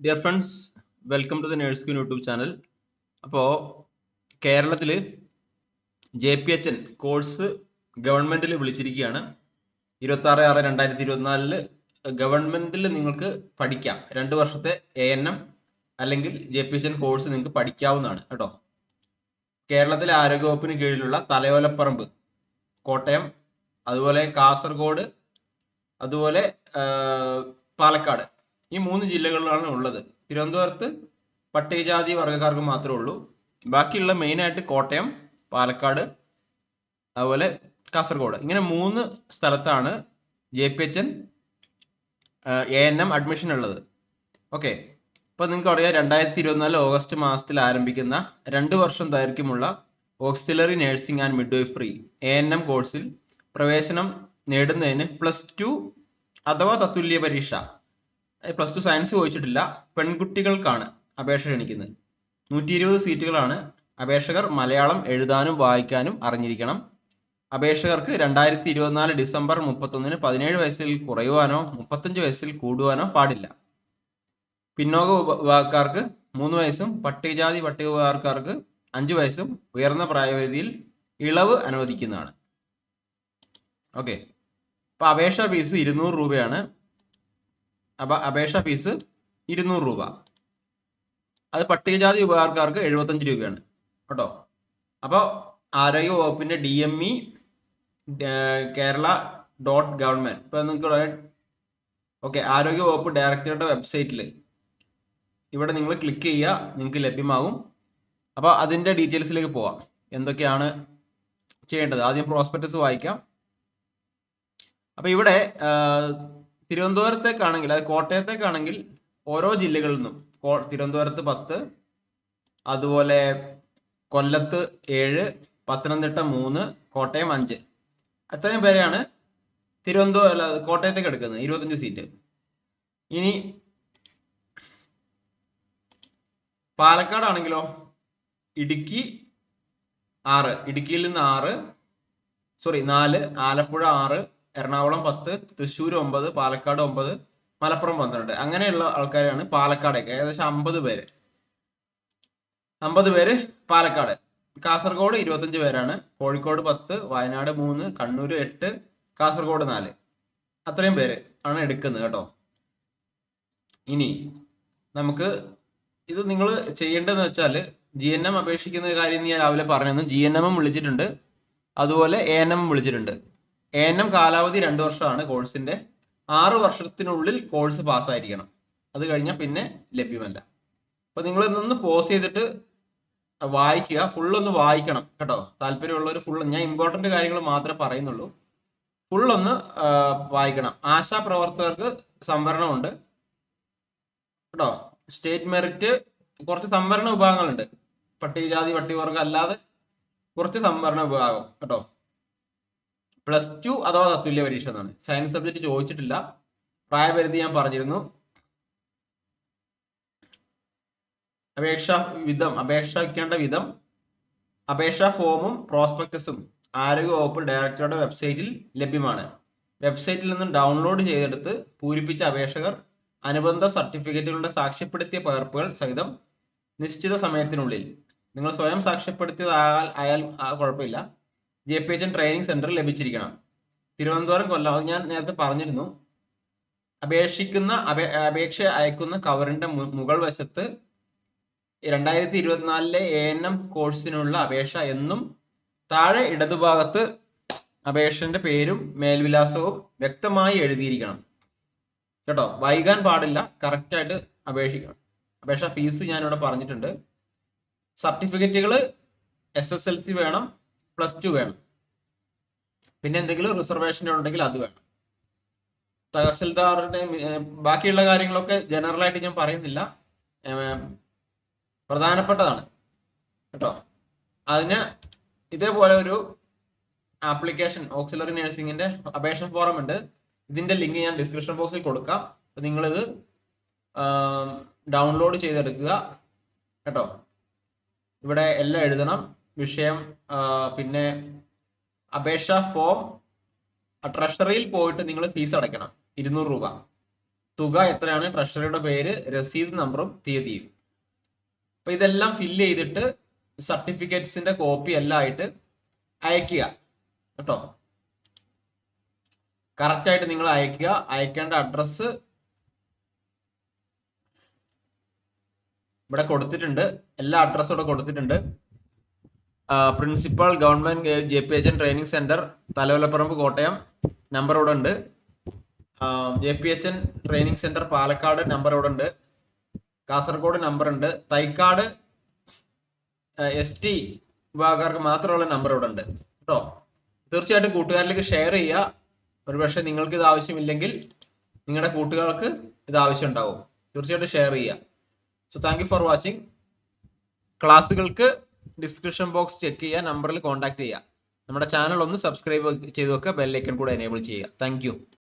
Dear friends welcome to the nurse queen YouTube channel അപ്പോൾ കേരളത്തിൽ J P H N course ഗവൺമെന്റിൽ വിളിച്ചിരിക്കുകയാണ്. ഇരുപത്തി ആറ് ആറ് രണ്ടായിരത്തി ഇരുപത്തിനാലിൽ ഗവൺമെന്റിൽ നിങ്ങൾക്ക് പഠിക്കാം. രണ്ട് വർഷത്തെ എ എൻ എം അല്ലെങ്കിൽ J P H N course നിങ്ങൾക്ക് പഠിക്കാവുന്നതാണ് കേട്ടോ. കേരളത്തിലെ ആരോഗ്യവകുപ്പിന് കീഴിലുള്ള തലയോലപ്പറമ്പ് കോട്ടയം അതുപോലെ കാസർഗോഡ് അതുപോലെ പാലക്കാട് ഈ മൂന്ന് ജില്ലകളിലാണ് ഉള്ളത്. തിരുവനന്തപുരത്ത് പട്ടികജാതി വർഗക്കാർക്ക് മാത്രമേ ഉള്ളൂ. ബാക്കിയുള്ള മെയിൻ ആയിട്ട് കോട്ടയം പാലക്കാട് അതുപോലെ കാസർഗോഡ്. ഇങ്ങനെ മൂന്ന് സ്ഥലത്താണ് J P H N N M admission ഉള്ളത്. ഓക്കെ ഇപ്പൊ നിങ്ങൾക്ക് അറിയാം രണ്ടായിരത്തി ഇരുപത്തിനാല് ഓഗസ്റ്റ് മാസത്തിൽ ആരംഭിക്കുന്ന രണ്ട് വർഷം ദൈർഘ്യമുള്ള auxiliary nursing and midwifery A N M കോഴ്സിൽ പ്രവേശനം നേടുന്നതിന് പ്ലസ് ടു അഥവാ തത്തുല്യ പരീക്ഷ. പ്ലസ് ടു സയൻസ് ചോദിച്ചിട്ടില്ല. പെൺകുട്ടികൾക്കാണ് അപേക്ഷ ക്ഷണിക്കുന്നത്. നൂറ്റി ഇരുപത് സീറ്റുകളാണ് അപേക്ഷകർ മലയാളം എഴുതാനും വായിക്കാനും അറിഞ്ഞിരിക്കണം. അപേക്ഷകർക്ക് രണ്ടായിരത്തി ഇരുപത്തിനാല് ഡിസംബർ മുപ്പത്തൊന്നിന് പതിനേഴ് വയസ്സിൽ കുറയുവാനോ മുപ്പത്തഞ്ച് വയസ്സിൽ കൂടുവാനോ പാടില്ല. പിന്നോക്ക വിഭ- വിഭാഗക്കാർക്ക് മൂന്ന് വയസ്സും പട്ടികജാതി പട്ടിക വിഭാഗക്കാർക്ക് അഞ്ച് വയസ്സും ഉയർന്ന പ്രായപരിധിയിൽ ഇളവ് അനുവദിക്കുന്നതാണ്. ഓക്കെ. അപ്പൊ അപേക്ഷാ ഫീസ് ഇരുന്നൂറ് രൂപയാണ്. അപ്പൊ അപേക്ഷ ഫീസ് ഇരുന്നൂറ് രൂപ. അത് പട്ടികജാതി വിഭാഗക്കാർക്ക് എഴുപത്തഞ്ച് രൂപയാണ്. കേട്ടോ? അപ്പോൾ ആരോഗ്യ വകുപ്പിന്റെ D M E Kerala dot government. ഇപ്പൊ നിങ്ങൾക്ക് ഓക്കെ ആരോഗ്യ വകുപ്പ് ഡയറക്ടറുടെ വെബ്സൈറ്റിൽ ഇവിടെ നിങ്ങൾ ക്ലിക്ക് ചെയ്യുക നിങ്ങൾക്ക് ലഭ്യമാകും. അപ്പോൾ അതിന്റെ ഡീറ്റെയിൽസിലേക്ക് പോവാം. എന്തൊക്കെയാണ് ചെയ്യേണ്ടത്? ആദ്യം പ്രോസ്പെക്ടസ് വായിക്കാം. അപ്പൊ ഇവിടെ തിരുവനന്തപുരത്തേക്കാണെങ്കിൽ അത് കോട്ടയത്തേക്കാണെങ്കിൽ ഓരോ ജില്ലകളിൽ നിന്നും തിരുവനന്തപുരത്ത് പത്ത് അതുപോലെ കൊല്ലത്ത് ഏഴ് പത്തനംതിട്ട മൂന്ന് കോട്ടയം അഞ്ച്. അത്രയും പേരെയാണ് തിരുവനന്തപുരം കോട്ടയത്തേക്ക് എടുക്കുന്നത് ഇരുപത്തഞ്ച് സീറ്റ്. ഇനി പാലക്കാട് ആണെങ്കിലോ ഇടുക്കി ആറ് ഇടുക്കിയിൽ നിന്ന് ആറ് സോറി നാല് ആലപ്പുഴ ആറ് എറണാകുളം പത്ത് തൃശ്ശൂർ ഒമ്പത് പാലക്കാട് ഒമ്പത് മലപ്പുറം പന്ത്രണ്ട്. അങ്ങനെയുള്ള ആൾക്കാരാണ് പാലക്കാടേക്ക്. ഏകദേശം അമ്പത് പേര്. അമ്പത് പേര് പാലക്കാട്. കാസർഗോഡ് ഇരുപത്തഞ്ച് പേരാണ്. കോഴിക്കോട് പത്ത് വയനാട് മൂന്ന് കണ്ണൂർ എട്ട് കാസർഗോഡ് നാല്. അത്രയും പേര് ആണ് എടുക്കുന്നത് കേട്ടോ. ഇനി നമുക്ക് ഇത് നിങ്ങൾ ചെയ്യേണ്ടതെന്ന് വെച്ചാൽ ജി എൻ എം അപേക്ഷിക്കുന്ന കാര്യം ഞാൻ രാവിലെ പറഞ്ഞിരുന്നു. ജി എൻ എം വിളിച്ചിട്ടുണ്ട്. അതുപോലെ എ എൻ എം വിളിച്ചിട്ടുണ്ട്. എ എൻ എം കാലാവധി രണ്ട് വർഷമാണ് കോഴ്സിന്റെ. ആറ് വർഷത്തിനുള്ളിൽ കോഴ്സ് പാസ്സായിരിക്കണം. അത് കഴിഞ്ഞാൽ പിന്നെ ലഭ്യമല്ല. അപ്പൊ നിങ്ങൾ ഇതൊന്ന് പോസ് ചെയ്തിട്ട് വായിക്കുക. ഫുൾ ഒന്ന് വായിക്കണം കേട്ടോ. താല്പര്യമുള്ളവർ ഫുൾ ഞാൻ ഇമ്പോർട്ടന്റ് കാര്യങ്ങൾ മാത്രമേ പറയുന്നുള്ളൂ. ഫുൾ ഒന്ന് വായിക്കണം. ആശാ പ്രവർത്തകർക്ക് സംവരണമുണ്ട്. കേട്ടോ. സ്റ്റേറ്റ് മെറിറ്റ് കുറച്ച് സംവരണ വിഭാഗങ്ങളുണ്ട്. പട്ടികജാതി പട്ടികവർഗം അല്ലാതെ കുറച്ച് സംവരണ വിഭാഗം. കേട്ടോ. പ്ലസ് ടു അഥവാ തത്തുല്യ പരീക്ഷ എന്നാണ്. സയൻസ് സബ്ജക്ട് ചോദിച്ചിട്ടില്ല. പ്രായപരിധി ഞാൻ പറഞ്ഞിരുന്നു. അപേക്ഷ വിധം അപേക്ഷ വയ്ക്കേണ്ട വിധം അപേക്ഷാ ഫോമും പ്രോസ്പെക്ടസും ആരോഗ്യ വകുപ്പ് ഡയറക്ടറുടെ വെബ്സൈറ്റിൽ ലഭ്യമാണ്. വെബ്സൈറ്റിൽ നിന്ന് ഡൗൺലോഡ് ചെയ്തെടുത്ത് പൂരിപ്പിച്ച അപേക്ഷകർ അനുബന്ധ സർട്ടിഫിക്കറ്റുകളുടെ സാക്ഷ്യപ്പെടുത്തിയ പകർപ്പുകൾ സഹിതം നിശ്ചിത സമയത്തിനുള്ളിൽ. നിങ്ങൾ സ്വയം സാക്ഷ്യപ്പെടുത്തിയതായാൽ അയാൽ കുഴപ്പമില്ല. J P H N training centre ലഭിച്ചിരിക്കണം. Thiruvananthapuram Kollam ഞാൻ നേരത്തെ പറഞ്ഞിരുന്നു. അപേക്ഷിക്കുന്ന അപേ അപേക്ഷ അയക്കുന്ന കവറിന്റെ മുകൾ വശത്ത് രണ്ടായിരത്തി ഇരുപത്തിനാലിലെ എ എൻ എം കോഴ്സിനുള്ള അപേക്ഷ എന്നും താഴെ ഇടതുഭാഗത്ത് അപേക്ഷന്റെ പേരും മേൽവിലാസവും വ്യക്തമായി എഴുതിയിരിക്കണം. കേട്ടോ? വൈകാൻ പാടില്ല. കറക്റ്റ് ആയിട്ട് അപേക്ഷിക്കണം. അപേക്ഷ ഫീസ് ഞാൻ ഇവിടെ പറഞ്ഞിട്ടുണ്ട്. സർട്ടിഫിക്കറ്റുകൾ എസ് എസ് എൽ സി വേണം. പ്ലസ് ടു വേണം. പിന്നെ എന്തെങ്കിലും റിസർവേഷൻ ഉണ്ടെങ്കിൽ അത് വേണം. തഹസിൽദാറിന്റെ ബാക്കിയുള്ള കാര്യങ്ങളൊക്കെ ജനറൽ ആയിട്ട് ഞാൻ പറയുന്നില്ല. പ്രധാനപ്പെട്ടതാണ്. കേട്ടോ? അതിന് ഇതേപോലെ ഒരു ആപ്ലിക്കേഷൻ ഓക്സിലറി നഴ്സിംഗിന്റെ അപേക്ഷ ഫോറം ഉണ്ട്. ഇതിന്റെ ലിങ്ക് ഞാൻ ഡിസ്ക്രിപ്ഷൻ ബോക്സിൽ കൊടുക്കാം. നിങ്ങളിത് ഡൗൺലോഡ് ചെയ്തെടുക്കുക. കേട്ടോ? ഇവിടെ എല്ലാം എഴുതണം. വിഷയം പിന്നെ അപേക്ഷ ഫോം ട്രഷറിയിൽ പോയിട്ട് നിങ്ങൾ ഫീസ് അടയ്ക്കണം. ഇരുന്നൂറ് രൂപ. തുക എത്രയാണ്? ട്രഷറിയുടെ പേര് രസീത് നമ്പറും തീയതിയും. അപ്പൊ ഇതെല്ലാം ഫില്ല് ചെയ്തിട്ട് സർട്ടിഫിക്കറ്റ്സിന്റെ കോപ്പി എല്ലാം ആയിട്ട് അയക്കുക കേട്ടോ? കറക്റ്റ് ആയിട്ട് നിങ്ങൾ അയക്കുക അയക്കേണ്ട അഡ്രസ് ഇവിടെ കൊടുത്തിട്ടുണ്ട്. എല്ലാ അഡ്രസ്സും ഇവിടെ കൊടുത്തിട്ടുണ്ട്. Principal government J P H N training centre Thalavalapparamb Kottayam number ഇവിടെ ഉണ്ട്. J P H N training centre Palakkad number ഇവിടെ ഉണ്ട്. കാസർഗോഡ് നമ്പർ ഉണ്ട്. തൈക്കാട് എസ് ടി വിഭാഗക്കാർക്ക് മാത്രമുള്ള നമ്പർ ഇവിടെ ഉണ്ട്. കേട്ടോ? തീർച്ചയായിട്ടും കൂട്ടുകാരിലേക്ക് ഷെയർ ചെയ്യുക. ഒരുപക്ഷെ നിങ്ങൾക്ക് ഇത് ആവശ്യമില്ലെങ്കിൽ നിങ്ങളുടെ കൂട്ടുകാർക്ക് ഇത് ആവശ്യം ഉണ്ടാവും തീർച്ചയായിട്ടും ഷെയർ ചെയ്യുക. So thank you for watching ക്ലാസ്സുകൾക്ക് description box check ചെയ്യുക നമ്പറിൽ കോൺടാക്ട് ചെയ്യുക. നമ്മുടെ ചാനൽ ഒന്ന് സബ്സ്ക്രൈബ് ചെയ്ത് വെക്കുക ബെല്ലൈക്കൺ കൂടെ എനേബിൾ ചെയ്യുക. താങ്ക്